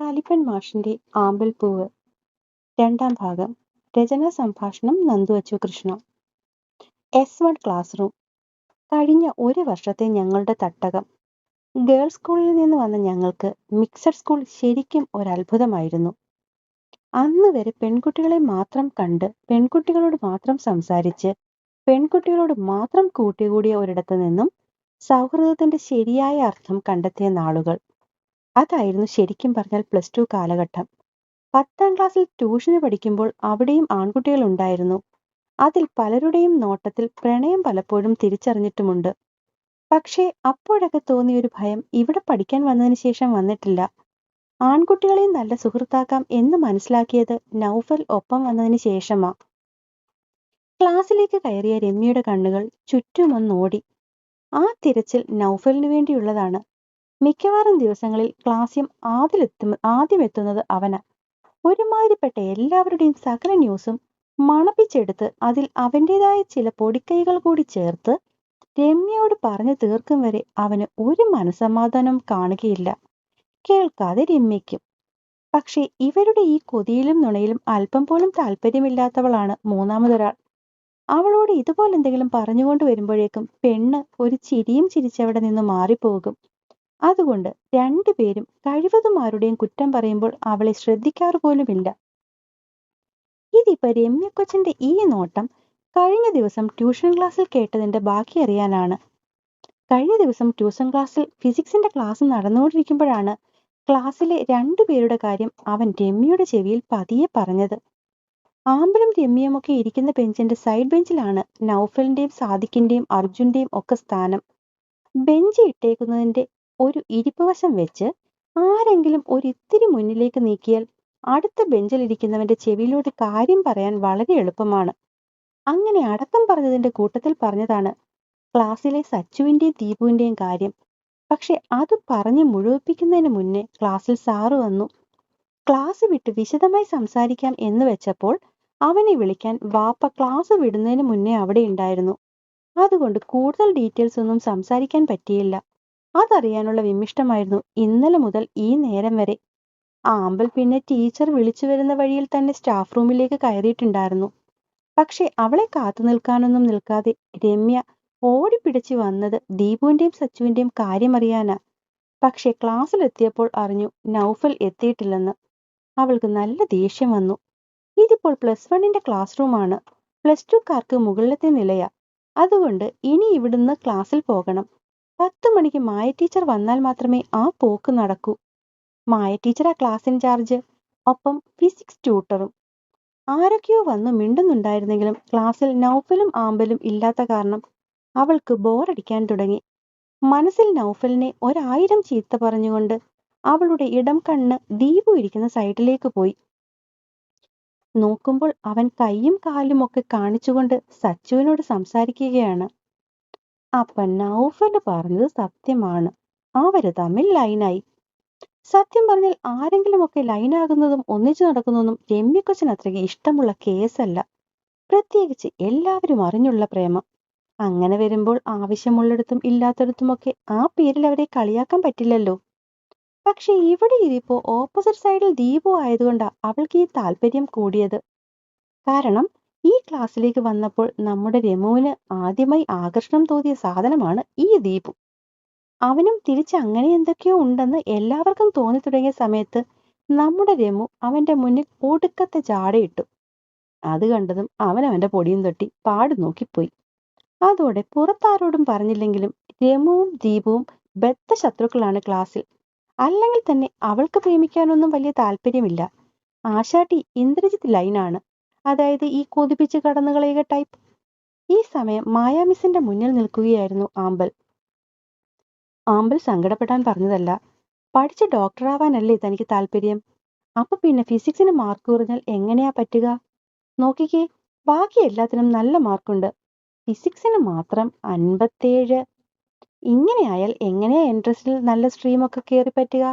കാലിപ്പൻ മാഷിന്റെ പൂവ്. രണ്ടാം ഭാഗം. രചന സംഭാഷണം Nandu Achu Krishna. S one classroom കഴിഞ്ഞ ഒരു വർഷത്തെ ഞങ്ങളുടെ തട്ടകം. ഗേൾസ് സ്കൂളിൽ നിന്ന് വന്ന ഞങ്ങൾക്ക് മിക്സഡ് സ്കൂൾ ശരിക്കും ഒരത്ഭുതമായിരുന്നു. അന്ന് വരെ പെൺകുട്ടികളെ മാത്രം കണ്ട് പെൺകുട്ടികളോട് മാത്രം സംസാരിച്ച് പെൺകുട്ടികളോട് മാത്രം കൂട്ടികൂടിയ ഒരിടത്തു നിന്നും സൗഹൃദത്തിന്റെ ശരിയായ അർത്ഥം കണ്ടെത്തിയ നാളുകൾ. അതായിരുന്നു ശരിക്കും പറഞ്ഞാൽ പ്ലസ് ടു കാലഘട്ടം. പത്താം ക്ലാസ്സിൽ ട്യൂഷന് പഠിക്കുമ്പോൾ അവിടെയും ആൺകുട്ടികൾ ഉണ്ടായിരുന്നു. അതിൽ പലരുടെയും നോട്ടത്തിൽ പ്രണയം പലപ്പോഴും തിരിച്ചറിഞ്ഞിട്ടുമുണ്ട്. പക്ഷേ അപ്പോഴൊക്കെ തോന്നിയ ഒരു ഭയം ഇവിടെ പഠിക്കാൻ വന്നതിന് ശേഷം വന്നിട്ടില്ല. ആൺകുട്ടികളെയും നല്ല സുഹൃത്താക്കാം എന്ന് മനസ്സിലാക്കിയത് നൗഫൽ ഒപ്പം വന്നതിന് ശേഷമാ. ക്ലാസ്സിലേക്ക് കയറിയ രമ്യയുടെ കണ്ണുകൾ ചുറ്റുമൊന്നോടി ആ തിരച്ചിൽ നൗഫലിനു വേണ്ടിയുള്ളതാണ്. മിക്കവാറും ദിവസങ്ങളിൽ ക്ലാസ്യം ആദ്യമെത്തും ആദ്യം എത്തുന്നത് അവനാ. ഒരുമാതിരിപ്പെട്ട എല്ലാവരുടെയും സകല ന്യൂസും മണപ്പിച്ചെടുത്ത് അതിൽ അവന്റെതായ ചില പൊടിക്കൈകൾ കൂടി ചേർത്ത് രമ്യയോട് പറഞ്ഞു തീർക്കും വരെ അവന് ഒരു മനസമാധാനം കാണുകയില്ല. കേൾക്കാതെ രമ്യയ്ക്കും. പക്ഷേ ഇവരുടെ ഈ കൊതിയിലും നുണയിലും അല്പം പോലും താല്പര്യമില്ലാത്തവളാണ് മൂന്നാമതൊരാൾ. അവളോട് ഇതുപോലെ എന്തെങ്കിലും പറഞ്ഞുകൊണ്ട് വരുമ്പോഴേക്കും പെണ്ണ് ഒരു ചിരിയും ചിരിച്ചവിടെ നിന്ന് മാറിപ്പോകും. അതുകൊണ്ട് രണ്ടുപേരും കഴിവതും ആരുടെയും കുറ്റം പറയുമ്പോൾ അവളെ ശ്രദ്ധിക്കാറ് പോലുമില്ല ഇതിപ്പോ രമ്യക്കൊച്ചന്റെ ഈ നോട്ടം കഴിഞ്ഞ ദിവസം ട്യൂഷൻ ക്ലാസ്സിൽ കേട്ടതിന്റെ ബാക്കി അറിയാനാണ്. കഴിഞ്ഞ ദിവസം ട്യൂഷൻ ക്ലാസ്സിൽ ഫിസിക്സിന്റെ ക്ലാസ് നടന്നുകൊണ്ടിരിക്കുമ്പോഴാണ് ക്ലാസ്സിലെ രണ്ടുപേരുടെ കാര്യം അവൻ രമ്യയുടെ ചെവിയിൽ പതിയെ പറഞ്ഞത്. ആമ്പലും രമ്യയും ഒക്കെ ഇരിക്കുന്ന ബെഞ്ചിന്റെ സൈഡ് ബെഞ്ചിലാണ് നൗഫലിന്റെയും സാദിഖിന്റെയും അർജുന്റെയും ഒക്കെ സ്ഥാനം. ബെഞ്ച് ഇട്ടേക്കുന്നതിന്റെ ഒരു ഇരിപ്പുവശം വെച്ച് ആരെങ്കിലും ഒരിത്തിരി മുന്നിലേക്ക് നീക്കിയാൽ അടുത്ത ബെഞ്ചിലിരിക്കുന്നവന്റെ ചെവിയിലൂടെ കാര്യം പറയാൻ വളരെ എളുപ്പമാണ്. അങ്ങനെ അടക്കം പറഞ്ഞതിന്റെ കൂട്ടത്തിൽ പറഞ്ഞതാണ് ക്ലാസ്സിലെ സച്ചുവിന്റെയും ദീപുവിന്റെയും കാര്യം. പക്ഷെ അത് പറഞ്ഞ് മുഴുവിപ്പിക്കുന്നതിന് മുന്നേ ക്ലാസ്സിൽ സാറ് വന്നു. ക്ലാസ് വിട്ട് വിശദമായി സംസാരിക്കാം എന്ന് വെച്ചപ്പോൾ അവനെ വിളിക്കാൻ വാപ്പ ക്ലാസ് വിടുന്നതിന് മുന്നേ അവിടെ ഉണ്ടായിരുന്നു. അതുകൊണ്ട് കൂടുതൽ ഡീറ്റെയിൽസ് ഒന്നും സംസാരിക്കാൻ പറ്റിയില്ല. അതറിയാനുള്ള വിമിഷ്ടമായിരുന്നു ഇന്നലെ മുതൽ ഈ നേരം വരെ. ആമ്പൽ പിന്നെ ടീച്ചർ വിളിച്ചു വരുന്ന വഴിയിൽ തന്നെ സ്റ്റാഫ് റൂമിലേക്ക് കയറിയിട്ടുണ്ടായിരുന്നു. പക്ഷെ അവളെ കാത്തു നിൽക്കാനൊന്നും നിൽക്കാതെ രമ്യ ഓടിപ്പിടിച്ചു വന്നത് ദീപുവിന്റെയും സച്ചുവിന്റെയും കാര്യമറിയാനാ. പക്ഷെ ക്ലാസ്സിലെത്തിയപ്പോൾ അറിഞ്ഞു നൗഫൽ എത്തിയിട്ടില്ലെന്ന്. അവൾക്ക് നല്ല ദേഷ്യം വന്നു. ഇതിപ്പോൾ പ്ലസ് വണ്ണിന്റെ ക്ലാസ് റൂമാണ്. പ്ലസ് ടുക്കാർക്ക് മുകളിലത്തെ നിലയാ. അതുകൊണ്ട് ഇനി ഇവിടുന്ന് ക്ലാസ്സിൽ പോകണം. പത്ത് മണിക്ക് മായ ടീച്ചർ വന്നാൽ മാത്രമേ ആ പോക്ക് നടക്കൂ. മായ ടീച്ചർ ആ ക്ലാസ് ഇൻചാർജ് ഒപ്പം ഫിസിക്സ് ട്യൂട്ടറും ആരൊക്കെയോ വന്ന് മിണ്ടുന്നുണ്ടായിരുന്നെങ്കിലും ക്ലാസ്സിൽ നൗഫലും ആമ്പലും ഇല്ലാത്ത കാരണം അവൾക്ക് ബോറടിക്കാൻ തുടങ്ങി. മനസ്സിൽ നൗഫലിനെ ഒരായിരം ചീത്ത പറഞ്ഞുകൊണ്ട് അവളുടെ ഇടം കണ്ണ് ദീപു ഇരിക്കുന്ന സൈഡിലേക്ക് പോയി. നോക്കുമ്പോൾ അവൻ കൈയും കാലും ഒക്കെ കാണിച്ചുകൊണ്ട് സച്ചുവിനോട് സംസാരിക്കുകയാണ്. അപ്പൊ നൗഫൽ പറഞ്ഞത് സത്യമാണ്. അവർ തമ്മിൽ ലൈനായി സത്യം പറഞ്ഞാൽ ആരെങ്കിലും ആരെങ്കിലുമൊക്കെ ലൈനാകുന്നതും ഒന്നിച്ചു നടക്കുന്നതും രമ്യക്കൊച്ചിന് അത്രയ്ക്ക് ഇഷ്ടമുള്ള കേസല്ല. പ്രത്യേകിച്ച് എല്ലാവരും അറിഞ്ഞുള്ള പ്രേമം. അങ്ങനെ വരുമ്പോൾ ആവശ്യമുള്ളിടത്തും ഇല്ലാത്തിടത്തുമൊക്കെ ആ പേരിൽ അവരെ കളിയാക്കാൻ പറ്റില്ലല്ലോ. പക്ഷെ ഇവിടെ ഇതിപ്പോ ഓപ്പോസിറ്റ് സൈഡിൽ ദീപു ആയതുകൊണ്ടാ അവൾക്ക് ഈ താല്പര്യം കൂടിയത്. കാരണം ഈ ക്ലാസ്സിലേക്ക് വന്നപ്പോൾ നമ്മുടെ രമുവിന് ആദ്യമായി ആകർഷണം തോന്നിയ സാധനമാണ് ഈ ദീപു. അവനും തിരിച്ച് അങ്ങനെ എന്തൊക്കെയോ ഉണ്ടെന്ന് എല്ലാവർക്കും തോന്നി തുടങ്ങിയ സമയത്ത് നമ്മുടെ രമു അവന്റെ മുന്നിൽ ഒടുക്കത്തെ ചാടയിട്ടു. അത് കണ്ടതും അവൻ അവന്റെ പൊടിയും തൊട്ടി പാട് നോക്കിപ്പോയി. അതോടെ പുറത്താരോടും പറഞ്ഞില്ലെങ്കിലും രമുവും ദീപുവും ബദ്ധ ശത്രുക്കളാണ് ക്ലാസ്സിൽ. അല്ലെങ്കിൽ തന്നെ അവൾക്ക് പ്രേമിക്കാനൊന്നും വലിയ താല്പര്യമില്ല. ആശാട്ടി ഇന്ദ്രജിത്ത് ലൈനാണ്. അതായത് ഈ കൊതിപ്പിച്ച് കടന്നു കളയുക ടൈപ്പ് ഈ സമയം മായാമിസിന്റെ മുന്നിൽ നിൽക്കുകയായിരുന്നു ആമ്പൽ. ആമ്പൽ സങ്കടപ്പെടാൻ പറഞ്ഞതല്ല. പഠിച്ച് ഡോക്ടറാവാനല്ലേ തനിക്ക് താല്പര്യം? അപ്പൊ പിന്നെ ഫിസിക്സിന് മാർക്ക് കുറഞ്ഞാൽ എങ്ങനെയാ പറ്റുക? നോക്കിക്കേ ബാക്കി എല്ലാത്തിനും നല്ല മാർക്കുണ്ട് ഫിസിക്സിന് മാത്രം അൻപത്തേഴ്. ഇങ്ങനെയായാൽ എങ്ങനെയാ എൻട്രൻസിൽ നല്ല സ്ട്രീമൊക്കെ കയറി പറ്റുക?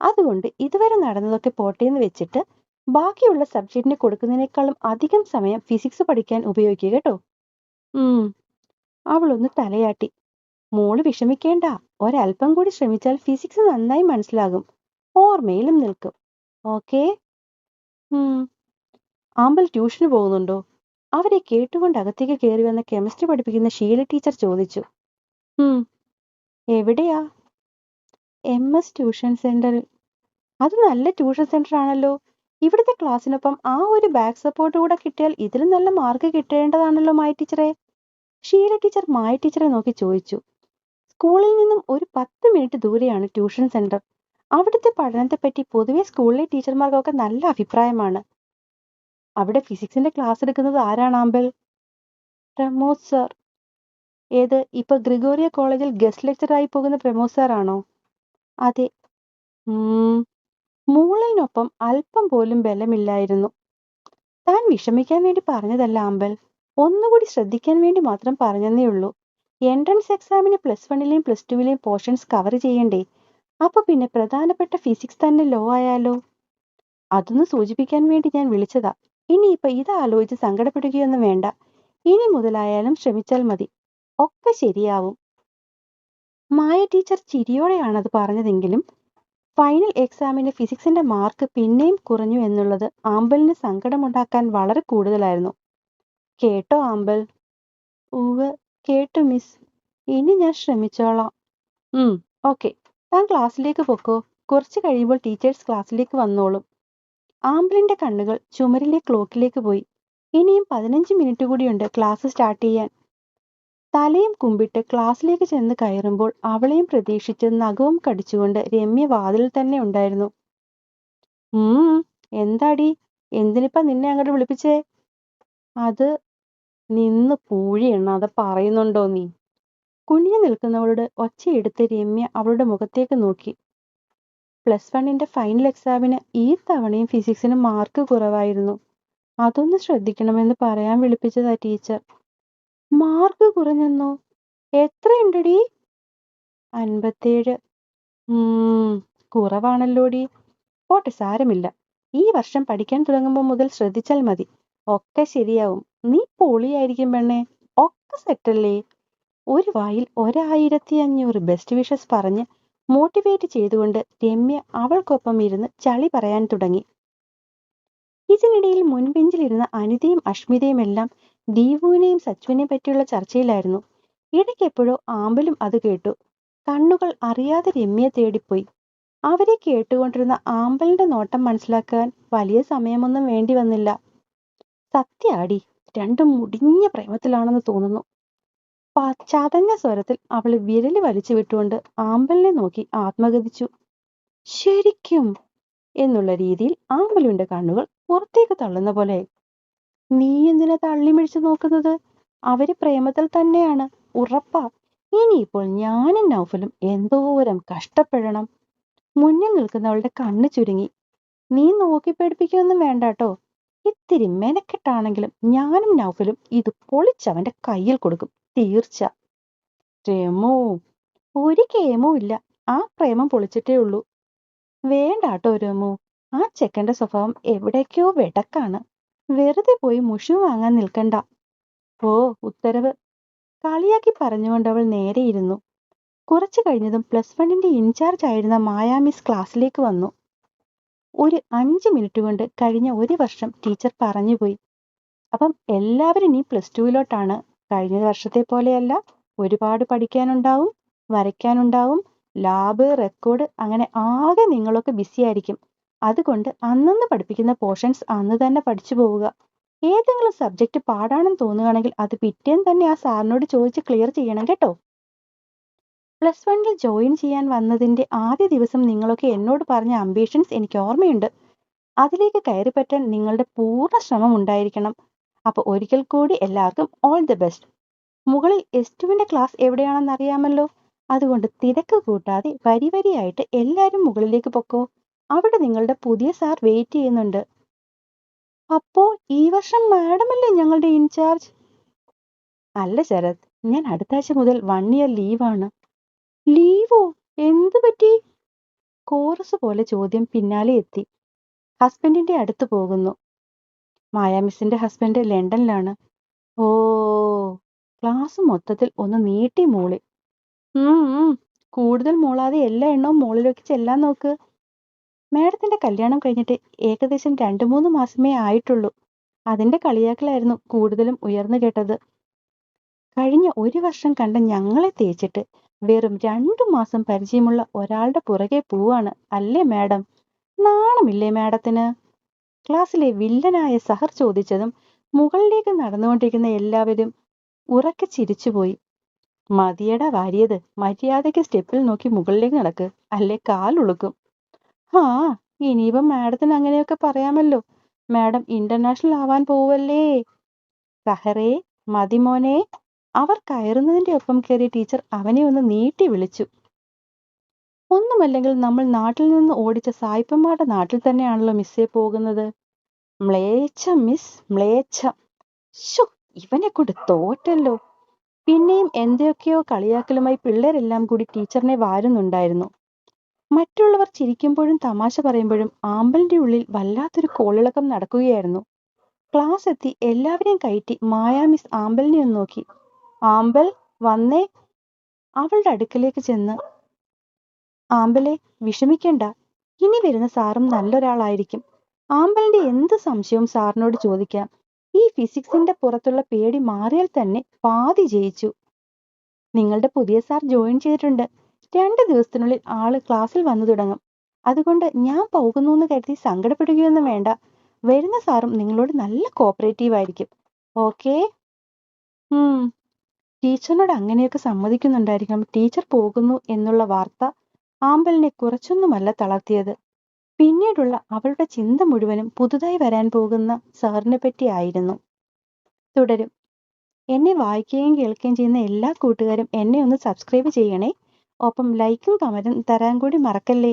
അതുകൊണ്ട് ഇതുവരെ നടന്നതൊക്കെ പോട്ടെ എന്ന് വെച്ചിട്ട് ബാക്കിയുള്ള സബ്ജക്റ്റിന് കൊടുക്കുന്നതിനേക്കാളും അധികം സമയം ഫിസിക്സ് പഠിക്കാൻ ഉപയോഗിക്കുക കേട്ടോ. ഉം. അവളൊന്ന് തലയാട്ടി. മോൾ വിഷമിക്കേണ്ട. ഒരല്പം കൂടി ശ്രമിച്ചാൽ ഫിസിക്സ് നന്നായി മനസ്സിലാകും. ഓർമ്മയിലും നിൽക്കും. ഓക്കേ. ആമ്പൽ ട്യൂഷന് പോകുന്നുണ്ടോ? അവരെ കേട്ടുകൊണ്ട് അകത്തേക്ക് കയറി വന്ന കെമിസ്ട്രി പഠിപ്പിക്കുന്ന ഷീല ടീച്ചർ ചോദിച്ചു. ഉം. എവിടെയാ? എം എസ് ട്യൂഷൻ സെന്ററിൽ അത് നല്ല ട്യൂഷൻ സെന്റർ ആണല്ലോ. ഇവിടുത്തെ ക്ലാസ്സിനൊപ്പം ആ ഒരു ബാക്ക് സപ്പോർട്ട് കൂടെ കിട്ടിയാൽ ഇതിലും നല്ല മാർക്ക് കിട്ടേണ്ടതാണല്ലോ മായ ടീച്ചറെ ഷീല ടീച്ചർ മായ ടീച്ചറെ നോക്കി ചോദിച്ചു. സ്കൂളിൽ നിന്നും ഒരു പത്ത് മിനിറ്റ് ദൂരെയാണ് ട്യൂഷൻ സെന്റർ അവിടുത്തെ പഠനത്തെപ്പറ്റി പൊതുവെ സ്കൂളിലെ ടീച്ചർമാർക്കൊക്കെ നല്ല അഭിപ്രായമാണ്. അവിടെ ഫിസിക്സിന്റെ ക്ലാസ് എടുക്കുന്നത് ആരാണ് ആമ്പൽ പ്രമോദ് സർ ഏത്? ഇപ്പൊ ഗ്രിഗോറിയ കോളേജിൽ ഗസ്റ്റ് ലെക്ചർ ആയി പോകുന്ന പ്രമോദ് സാർ ആണോ? അതെ. മൂളലിനൊപ്പം അല്പം പോലും ബലമില്ലായിരുന്നു. താൻ വിഷമിക്കാൻ വേണ്ടി പറഞ്ഞതല്ല ആമ്പൽ ഒന്നുകൂടി ശ്രദ്ധിക്കാൻ വേണ്ടി മാത്രം പറഞ്ഞെന്നേ ഉള്ളൂ. എൻട്രൻസ് എക്സാമിന് പ്ലസ് വണ്ണിലെയും പ്ലസ് ടുവിലെയും പോർഷൻസ് കവർ ചെയ്യണ്ടേ? അപ്പൊ പിന്നെ പ്രധാനപ്പെട്ട ഫിസിക്സ് തന്നെ ലോ ആയാലോ? അതൊന്ന് സൂചിപ്പിക്കാൻ വേണ്ടി ഞാൻ വിളിച്ചതാ. ഇനിയിപ്പൊ ഇത് ആലോചിച്ച് സങ്കടപ്പെടുകയൊന്നും വേണ്ട. ഇനി മുതലായാലും ശ്രമിച്ചാൽ മതി. ഒക്കെ ശരിയാവും. മായ ടീച്ചർ ചിരിയോടെയാണ് അത് പറഞ്ഞതെങ്കിലും ഫൈനൽ എക്സാമിന് ഫിസിക്സിന്റെ മാർക്ക് പിന്നെയും കുറഞ്ഞു എന്നുള്ളത് ആമ്പലിന് സങ്കടമുണ്ടാക്കാൻ വളരെ കൂടുതലായിരുന്നു. കേട്ടോ ആമ്പൽ? ഉവ് കേട്ടു മിസ് ഇനി ഞാൻ ശ്രമിച്ചോളാം. ഉം ഓക്കെ താൻ ക്ലാസ്സിലേക്ക് പൊക്കോ? കുറച്ച് കഴിയുമ്പോൾ ടീച്ചേഴ്സ് ക്ലാസ്സിലേക്ക് വന്നോളും. ആമ്പലിന്റെ കണ്ണുകൾ ചുമരിലെ ക്ലോക്കിലേക്ക് പോയി. ഇനിയും പതിനഞ്ച് മിനിറ്റ് കൂടിയുണ്ട് ക്ലാസ് സ്റ്റാർട്ട് ചെയ്യാൻ. തലയും കുമ്പിട്ട് ക്ലാസ്സിലേക്ക് ചെന്ന് കയറുമ്പോൾ അവളെയും പ്രതീക്ഷിച്ച് നഖവും കടിച്ചുകൊണ്ട് രമ്യ വാതിലിൽ തന്നെ ഉണ്ടായിരുന്നു. ഉം എന്താടി? എന്തിനിപ്പ നിന്നെ അങ്ങോട്ട് വിളിപ്പിച്ചേ? അത് നിന്ന് പൂഴി എണ്ണാതെ പറയുന്നുണ്ടോ നീ? കുനിഞ്ഞു നിൽക്കുന്നവളോട് ഒച്ചയെടുത്ത് രമ്യ അവളുടെ മുഖത്തേക്ക് നോക്കി. പ്ലസ് വണ്ണിന്റെ ഫൈനൽ എക്സാമിന് ഈ തവണയും ഫിസിക്സിന് മാർക്ക് കുറവായിരുന്നു. അതൊന്ന് ശ്രദ്ധിക്കണമെന്ന് പറയാൻ വിളിപ്പിച്ചതാ ടീച്ചർ. മാർക്ക് കുറഞ്ഞെന്നോ? എത്രയുണ്ടടി? അൻപത്തേഴ്. ഉം കുറവാണല്ലോടി. പോട്ടെ സാരമില്ല. ഈ വർഷം പഠിക്കാൻ തുടങ്ങുമ്പോൾ മുതൽ ശ്രദ്ധിച്ചാൽ മതി. ഒക്കെ ശരിയാവും. നീ പൊളിയായിരിക്കും പെണ്ണെ. ഒക്കെ സെറ്റല്ലേ? ഒരു വായിൽ ഒരായിരത്തി അഞ്ഞൂറ് ബെസ്റ്റ് വിഷസ് പറഞ്ഞ് മോട്ടിവേറ്റ് ചെയ്തുകൊണ്ട് രമ്യ അവൾക്കൊപ്പം ഇരുന്ന് ചളി പറയാൻ തുടങ്ങി. ഇതിനിടയിൽ മുൻബെഞ്ചിലിരുന്ന അനിതയും അഷ്മിതയും എല്ലാം ദീപുവിനെയും സച്ചുവിനെയും പറ്റിയുള്ള ചർച്ചയിലായിരുന്നു. ഇടയ്ക്കെപ്പോഴോ ആമ്പലും അത് കേട്ടു. കണ്ണുകൾ അറിയാതെ രമ്യയെ തേടിപ്പോയി. അവരെ കേട്ടുകൊണ്ടിരുന്ന ആമ്പലിന്റെ നോട്ടം മനസ്സിലാക്കാൻ വലിയ സമയമൊന്നും വേണ്ടി വന്നില്ല. സത്യാടി രണ്ടും മുടിഞ്ഞ പ്രേമത്തിലാണെന്ന് തോന്നുന്നു. ചതഞ്ഞ സ്വരത്തിൽ അവൾ വിരൽ വലിച്ചു വിട്ടുകൊണ്ട് ആമ്പലിനെ നോക്കി ആത്മഗതിച്ചു. ശരിക്കും? എന്നുള്ള രീതിയിൽ ആമ്പലിന്റെ കണ്ണുകൾ പുറത്തേക്ക് തള്ളുന്ന പോലെ നീ എന്തിനാ തള്ളിമിഴിച്ചു നോക്കുന്നത്? അവർ പ്രേമത്തിൽ തന്നെയാണ്. ഉറപ്പാ. ഇനിയിപ്പോൾ ഞാനും നൗഫലും എന്തോരം കഷ്ടപ്പെടണം. മുന്നിൽ നിൽക്കുന്നവളുടെ കണ്ണ് ചുരുങ്ങി. നീ നോക്കി പേടിപ്പിക്കൊന്നും വേണ്ട കേട്ടോ ഇത്തിരി മെനക്കെട്ടാണെങ്കിലും ഞാനും നൗഫലും ഇത് പൊളിച്ചവന്റെ കയ്യിൽ കൊടുക്കും. തീർച്ച. രമോ. ഒരു കേമോ ഇല്ല. ആ പ്രേമം പൊളിച്ചിട്ടേ ഉള്ളൂ. വേണ്ടാട്ടോ രമോ. ആ ചെക്കന്റെ സ്വഭാവം എവിടേക്കോ വെടക്കാണ്. വെറുതെ പോയി മുഷു വാങ്ങാൻ നിൽക്കണ്ട. ഓ ഉത്തരവ്. കളിയാക്കി പറഞ്ഞുകൊണ്ട് അവൾ നേരെ ഇരുന്നു. കുറച്ചു കഴിഞ്ഞതും പ്ലസ് വണ്ണിന്റെ ഇൻചാർജ് ആയിരുന്ന മായാ മിസ് ക്ലാസ്സിലേക്ക് വന്നു. ഒരു അഞ്ച് മിനിറ്റ് കൊണ്ട് കഴിഞ്ഞ ഒരു വർഷം ടീച്ചർ പറഞ്ഞുപോയി അപ്പം എല്ലാവരും ഇനി പ്ലസ് ടുവിലോട്ടാണ് കഴിഞ്ഞ വർഷത്തെ പോലെയല്ല. ഒരുപാട് പഠിക്കാനുണ്ടാവും വരയ്ക്കാനുണ്ടാവും. ലാബ് റെക്കോർഡ് അങ്ങനെ ആകെ നിങ്ങളൊക്കെ ബിസി ആയിരിക്കും. അതുകൊണ്ട് അന്നന്ന് പഠിപ്പിക്കുന്ന പോർഷൻസ് അന്ന് തന്നെ പഠിച്ചു പോവുക. ഏതെങ്കിലും സബ്ജക്റ്റ് പാടാണെന്ന് തോന്നുകയാണെങ്കിൽ അത് പിറ്റേന്ന് തന്നെ ആ സാറിനോട് ചോദിച്ച് ക്ലിയർ ചെയ്യണം കേട്ടോ. പ്ലസ് വണ്ണിൽ ജോയിൻ ചെയ്യാൻ വന്നതിന്റെ ആദ്യ ദിവസം നിങ്ങളൊക്കെ എന്നോട് പറഞ്ഞ അംബീഷൻസ് എനിക്ക് ഓർമ്മയുണ്ട്. അതിലേക്ക് കയറി പറ്റാൻ നിങ്ങളുടെ പൂർണ ശ്രമം ഉണ്ടായിരിക്കണം. അപ്പൊ ഒരിക്കൽ കൂടി എല്ലാവർക്കും ഓൾ ദി ബെസ്റ്റ് മുകളിൽ എസ് ടുവിന്റെ ക്ലാസ് എവിടെയാണെന്ന് അറിയാമല്ലോ? അതുകൊണ്ട് തിരക്ക് കൂട്ടാതെ വരി വരിയായിട്ട് എല്ലാവരും മുകളിലേക്ക് പൊക്കോ. അവിടെ നിങ്ങളുടെ പുതിയ സാർ വെയിറ്റ് ചെയ്യുന്നുണ്ട്. അപ്പോ ഈ വർഷം മാഡം അല്ലേ ഞങ്ങളുടെ ഇൻചാർജ് അല്ല ശരത് ഞാൻ അടുത്ത ആഴ്ച മുതൽ വൺ ഇയർ ലീവാണ് ലീവോ എന്തു പറ്റി? കോറസ് പോലെ ചോദ്യം പിന്നാലെ എത്തി. ഹസ്ബൻഡിന്റെ അടുത്ത് പോകുന്നു. മായ മിസ്സിന്റെ ഹസ്ബൻഡ് ലണ്ടനിലാണ്. ഓ ക്ലാസ് മൊത്തത്തിൽ ഒന്ന് നീട്ടി മൂളി. കൂടുതൽ മൂളാതെ എല്ലാ എണ്ണവും മുകളിലേക്ക് ചെല്ലാൻ നോക്ക്. മാഡത്തിന്റെ കല്യാണം കഴിഞ്ഞിട്ട് ഏകദേശം രണ്ടു മൂന്ന് മാസമേ ആയിട്ടുള്ളൂ. അതിന്റെ കളിയാക്കലായിരുന്നു കൂടുതലും ഉയർന്നു കേട്ടത്. കഴിഞ്ഞ ഒരു വർഷം കണ്ട ഞങ്ങളെ തേച്ചിട്ട് വെറും രണ്ടു മാസം പരിചയമുള്ള ഒരാളുടെ പുറകെ പോവാണ് അല്ലേ മാഡം? നാണമില്ലേ മാഡത്തിന്? ക്ലാസ്സിലെ വില്ലനായ സഹർ ചോദിച്ചതും മുകളിലേക്ക് നടന്നുകൊണ്ടിരിക്കുന്ന എല്ലാവരും ഉറക്കെ ചിരിച്ചുപോയി. മതിയട വാരിയത് മര്യാദയ്ക്ക് സ്റ്റെപ്പിൽ നോക്കി മുകളിലേക്ക് നടക്ക് അല്ലേ കാലുളുക്കും? ആ ഇനിയിപ്പം മാഡത്തിന് അങ്ങനെയൊക്കെ പറയാമല്ലോ. മാഡം ഇന്റർനാഷണൽ ആവാൻ പോവല്ലേ? സഹറേ മതിമോനെ അവർ കയറുന്നതിന്റെ ഒപ്പം കയറിയ ടീച്ചർ അവനെ ഒന്ന് നീട്ടി വിളിച്ചു. ഒന്നുമല്ലെങ്കിൽ നമ്മൾ നാട്ടിൽ നിന്ന് ഓടിച്ച സായിപ്പന്മാരുടെ നാട്ടിൽ തന്നെയാണല്ലോ മിസ്സേ പോകുന്നത്. മ്ലേച്ഛം മിസ് മ്ലേച്ഛം. ശോ ഇവനെ കൊണ്ട് തോറ്റല്ലോ. പിന്നെയും എന്തൊക്കെയോ കളിയാക്കലുമായി പിള്ളേരെല്ലാം കൂടി ടീച്ചറിനെ വാരുന്നുണ്ടായിരുന്നു. മറ്റുള്ളവർ ചിരിക്കുമ്പോഴും തമാശ പറയുമ്പോഴും ആമ്പലിന്റെ ഉള്ളിൽ വല്ലാത്തൊരു കോളിളക്കം നടക്കുകയായിരുന്നു. ക്ലാസ് എത്തി എല്ലാവരെയും കയറ്റി മായാ മിസ് ആമ്പലിനെ ഒന്ന് നോക്കി. ആമ്പൽ വന്നേ. അവളുടെ അടുക്കലേക്ക് ചെന്ന് ആമ്പലെ വിഷമിക്കണ്ട. ഇനി വരുന്ന സാറും നല്ലൊരാളായിരിക്കും. ആമ്പലിന്റെ എന്ത് സംശയവും സാറിനോട് ചോദിക്കാം. ഈ ഫിസിക്സിന്റെ പുറത്തുള്ള പേടി മാറിയാൽ തന്നെ പാതി ജയിച്ചു. നിങ്ങളുടെ പുതിയ സാർ ജോയിൻ ചെയ്തിട്ടുണ്ട്. രണ്ട് ദിവസത്തിനുള്ളിൽ ആൾ ക്ലാസ്സിൽ വന്നു തുടങ്ങും. അതുകൊണ്ട് ഞാൻ പോകുന്നു എന്ന് കരുതി സങ്കടപ്പെടുകയൊന്നും വേണ്ട. വരുന്ന സാറും നിങ്ങളോട് നല്ല കോപ്പറേറ്റീവ് ആയിരിക്കും. ഓക്കേ ടീച്ചറിനോട് അങ്ങനെയൊക്കെ സമ്മതിക്കുന്നുണ്ടായിരിക്കണം. ടീച്ചർ പോകുന്നു എന്നുള്ള വാർത്ത ആമ്പലിനെ കുറച്ചൊന്നുമല്ല തളർത്തിയത്. പിന്നീടുള്ള അവളുടെ ചിന്ത മുഴുവനും പുതുതായി വരാൻ പോകുന്ന സാറിനെ പറ്റിയായിരുന്നു തുടരും. എന്നെ വായിക്കുകയും കേൾക്കുകയും ചെയ്യുന്ന എല്ലാ കൂട്ടുകാരും എന്നെ ഒന്ന് സബ്സ്ക്രൈബ് ചെയ്യണേ. ഒപ്പം ലൈക്കും കമന്റും തരാൻ കൂടി മറക്കല്ലേ?